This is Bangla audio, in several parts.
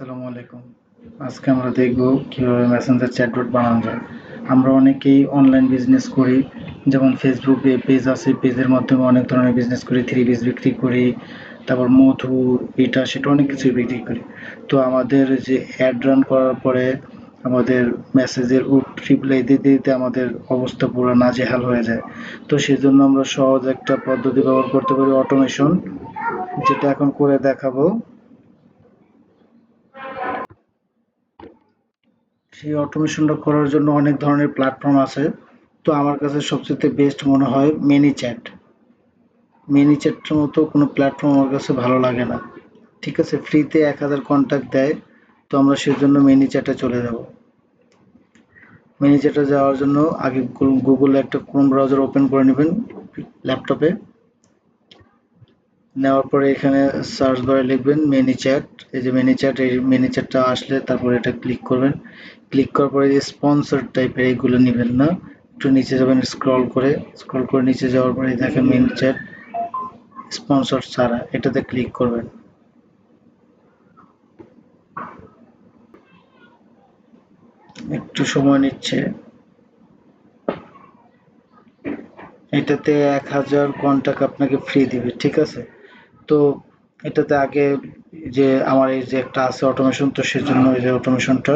আসসালামু আলাইকুম। আজকে আমরা দেখব কীভাবে মেসেঞ্জার চ্যাটবট বানানো যায়। আমরা অনেকেই অনলাইন বিজনেস করি, যেমন ফেসবুকে পেজ আছে পেজের মাধ্যমে অনেক ধরনের বিজনেস করি থ্রি পিস বিক্রি করি, তারপর মধু এটা সেটা অনেক কিছুই বিক্রি করি। তো আমাদের যে অ্যাড রান করার পরে আমাদের মেসেজের রিপ্লাই দিতে দিতে আমাদের অবস্থা পুরো নাজেহাল হয়ে যায়। তো সেজন্য আমরা সহজ একটা পদ্ধতি ব্যবহার করতে পারি অটোমেশন যেটা এখন করে দেখাবো। সেই অটোমেশনটা করার জন্য অনেক ধরনের প্ল্যাটফর্ম আছে। তো আমার কাছে সবচেয়ে বেস্ট মনে হয় মিনি চ্যাট মিনি চ্যাটের মতো কোনো প্ল্যাটফর্ম আমার কাছে ভালো লাগে না। ঠিক আছে ফ্রিতে এক হাজার কন্ট্যাক্ট দেয়, তো আমরা সেজন্য মিনি চ্যাটে চলে যাব। মিনি চ্যাটে যাওয়ার জন্য আগে গুগলে একটা ক্রোম ব্রাউজার ওপেন করে নেবেন ল্যাপটপে নেওয়ার পরে এখানে সার্চ করে লিখবেন মিনি চ্যাট এই যে মিনি চ্যাট এই মিনি চ্যাটটা আসলে তারপরে এটা ক্লিক করবেন। ক্লিক করার পরে যে স্পন্সর টাইপের এইগুলো নেবেন না। একটু নিচে যাবেন স্ক্রল করে স্ক্রল করে নিচে যাওয়ার পরে দেখেন মেন চ্যাট স্পন্সর ছাড়া এটাতে ক্লিক করবেন। একটু সময় নিচ্ছে। এটাতে এক হাজার কন্ট্যাক্ট আপনাকে ফ্রি দিবে, ঠিক আছে? তো এটাতে আগে যে আমার এই যে একটা আছে অটোমেশন তো সেজন্য এই যে অটোমেশনটা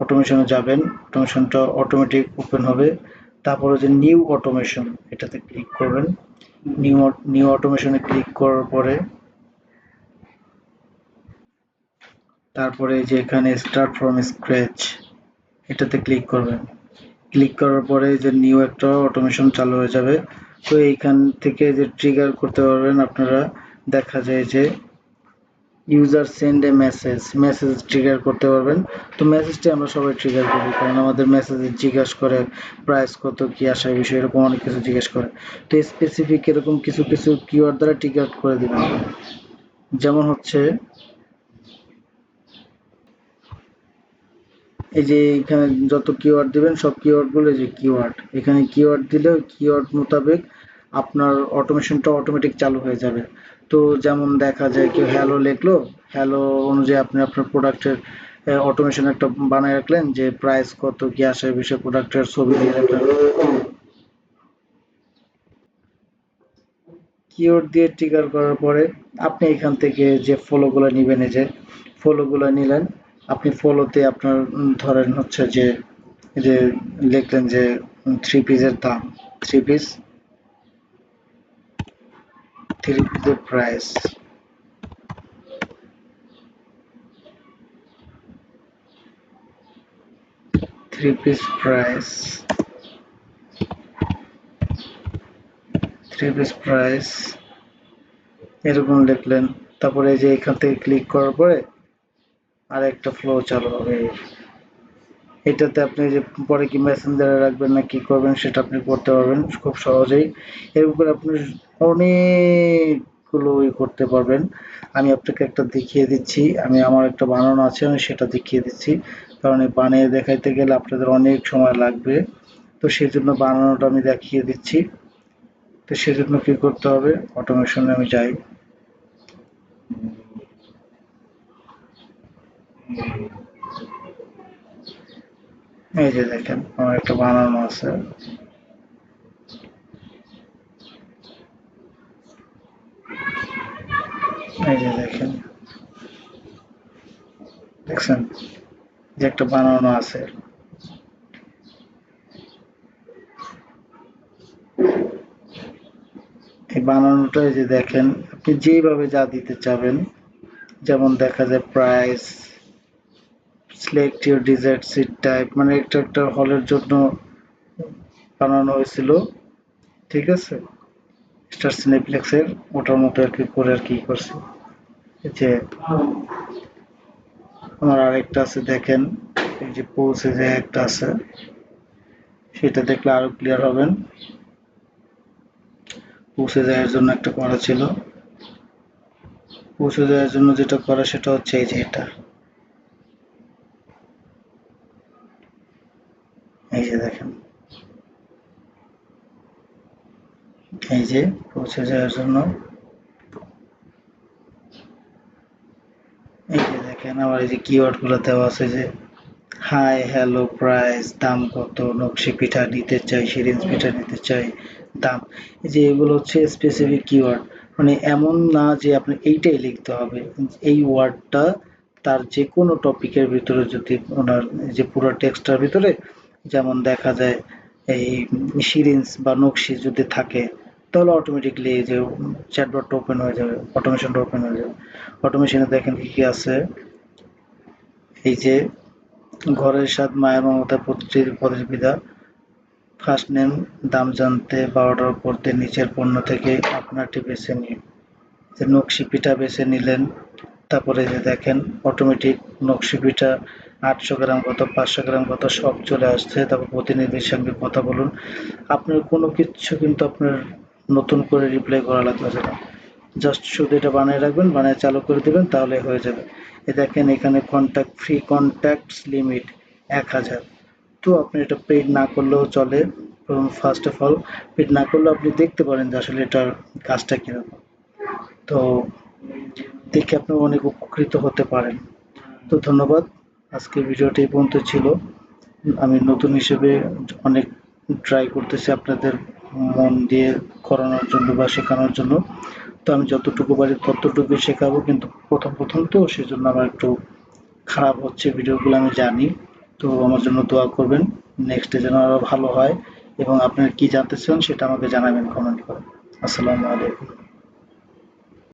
অটোমেশনে যাবেন অটোমেশনটা অটোমেটিক ওপেন হবে। তারপরে যে নিউ অটোমেশন এটাতে ক্লিক করবেন। নিউ নিউ অটোমেশনে ক্লিক করার পরে তারপরে যে এখানে স্টার্ট ফ্রম স্ক্র্যাচ এটাতে ক্লিক করবেন। ক্লিক করার পরে যে নিউ একটা অটোমেশন চালু হয়ে যাবে। তো এইখান থেকে যে ট্রিগার করতে পারবেন আপনারা, দেখা যায় যে user send a message message trigger করতে পারবেন। তো মেসেজটি আমরা সবাই ট্রিগার করি কারণ আমাদের মেসেজে জিজ্ঞেস করে প্রাইস কত, কি আসার বিষয় এরকম অনেক কিছু জিজ্ঞেস করে। তো স্পেসিফিক এরকম কিছু কিছু কিওয়ার্ড দ্বারা ট্রিগার করে দিবেন যেমন হচ্ছে এই যে এখানে যত কিওয়ার্ড দিবেন, সব কিওয়ার্ডগুলো যে কিওয়ার্ড এখানে কিওয়ার্ড দিলে কিওয়ার্ড মোতাবেক আপনার অটোমেশনটা অটোমেটিক চালু হয়ে যাবে। তো যেমন দেখা যায় কেউ হ্যালো লিখলো হ্যালো অনুযায়ী আপনি আপনার প্রোডাক্টের অটোমেশন একটা বানায় রাখলেন যে প্রাইস কত, কি আসে বিষয় প্রোডাক্টের ছবি দিয়ে রাখলেন কিওয়ার্ড দিয়ে টিকার করার পরে আপনি এখান থেকে যে ফলোগুলো নেবেন, এই যে ফলোগুলো নিলেন আপনি ফলোতে আপনার ধরেন হচ্ছে যে যে লিখলেন যে থ্রি পিসের দাম থ্রি পিস থ্রি পিসের price three piece price three piece price এরকম লিখলেন, তারপরে এই যে এখান থেকে ক্লিক করার পরে আর একটা ফ্লো চালু হবে। এটাতে আপনি যে পরে কি মেসেঞ্জারে রাখবেন না কি করবেন সেটা আপনি করতে পারবেন খুব সহজেই। এরকম করে আপনি অনেকগুলো ই করতে পারবেন। আমি আপনাকে একটা দেখিয়ে দিচ্ছি। আমি আমার একটা বানানো আছে, আমি সেটা দেখিয়ে দিচ্ছি। কারণ এই বানিয়ে দেখাইতে গেলে আপনাদের অনেক সময় লাগবে। তো সেই জন্য বানানোটা আমি দেখিয়ে দিচ্ছি। তো সেজন্য কী করতে হবে? অটোমেশনে আমি যাই। এই যে দেখেন, আমার একটা বানানো আছে। এই যে দেখেন, দেখছেন যে একটা বানানো আছে। এই বানানোটা এই যে দেখেন, আপনি যেভাবে যা দিতে চাবেন, যেমন দেখা যায় price select your desired seat type মানে একটা একটা হলের জন্য বানানো হয়েছিল। ঠিক আছে? স্টার সিনেপ্লেক্সের ওটার মতো আর কি করে আর কি করছি। যে আমার আরেকটা আছে, দেখেন। এই যে পৌঁছে যে একটা আছে, সেটা দেখলে আরও ক্লিয়ার হবেন। পৌঁছে যাওয়ার জন্য একটা করা ছিল। পৌঁছে যাওয়ার জন্য যেটা করা, সেটা হচ্ছে এই যে এটা এই যে দেখেন। এই যে পৌঁছে যাওয়ার জন্য। এই যে দেখেন এই যে কিওয়ার্ডগুলো দেওয়া আছে যে হাই হ্যালো প্রাইস দাম কত, নকশি পিঠা নিতে চাই, সিরিঞ্জ পিঠা নিতে চাই, দাম। এই যে এগুলো হচ্ছে স্পেসিফিক কিওয়ার্ড মানে এমন না যে আপনি এইটাই লিখতে হবে। এই ওয়ার্ডটা তার যে কোনো টপিকের ভিতরে যদি ওনার যে পুরো টেক্সটার ভিতরে যেমন দেখা যায় এই সিরিঞ্জ বা নকশি যদি থাকে, তাহলে অটোমেটিকলি যে চ্যাটবটটা ওপেন হয়ে যাবে অটোমেশনটা ওপেন হয়ে যাবে। অটোমেশনে দেখেন কি কি আছে? এই যে ঘরের স্বাদ মায়ের মমতা, পুত্রীর প্রতিযোগিতা ফার্স্ট নেম দাম জানতে বা অর্ডার করতে নিচের পণ্য থেকে আপনারটি বেছে নিন। যে নকশি পিঠা বেছে নিলেন, তারপরে যে দেখেন অটোমেটিক নকশি পিঠা আটশো গ্রাম কত, পাঁচশো গ্রাম কত, সব চলে আসছে। তারপর প্রতিনিধির সঙ্গে কথা বলুন। আপনার কোনো কিছু কিন্তু আপনার নতুন করে রিপ্লাই করা লাগবে না। জাস্ট শুধু এটা বানিয়ে রাখবেন, বানিয়ে চালু করে দেবেন, তাহলে হয়ে যাবে। এ দেখেন এখানে কন্ট্যাক্ট ফ্রি কন্ট্যাক্টস লিমিট এক হাজার। তো আপনি এটা পেড না করলেও চলে। ফার্স্ট অফ অল পেড না করলেও আপনি দেখতে পারেন যে আসলে এটার কাজটা কীরকম। তো দেখে আপনি অনেক উপকৃত হতে পারেন। তো ধন্যবাদ। আজকে ভিডিওটি এই পর্যন্ত ছিল। আমি নতুন হিসেবে অনেক ট্রাই করতেছি আপনাদের মন দিয়ে করানোর জন্য বা শেখানোর জন্য। তো আমি যতটুকু পারি ততটুকুই শেখাবো, কিন্তু প্রথম প্রথম তো সেজন্য আমার একটু খারাপ হচ্ছে ভিডিওগুলো, আমি জানি। তো আমার জন্য দোয়া করবেন নেক্সটে যেন আরও ভালো হয়। এবং আপনারা কি জানতে চান সেটা আমাকে জানাবেন কমেন্ট করে। আসসালামু আলাইকুম।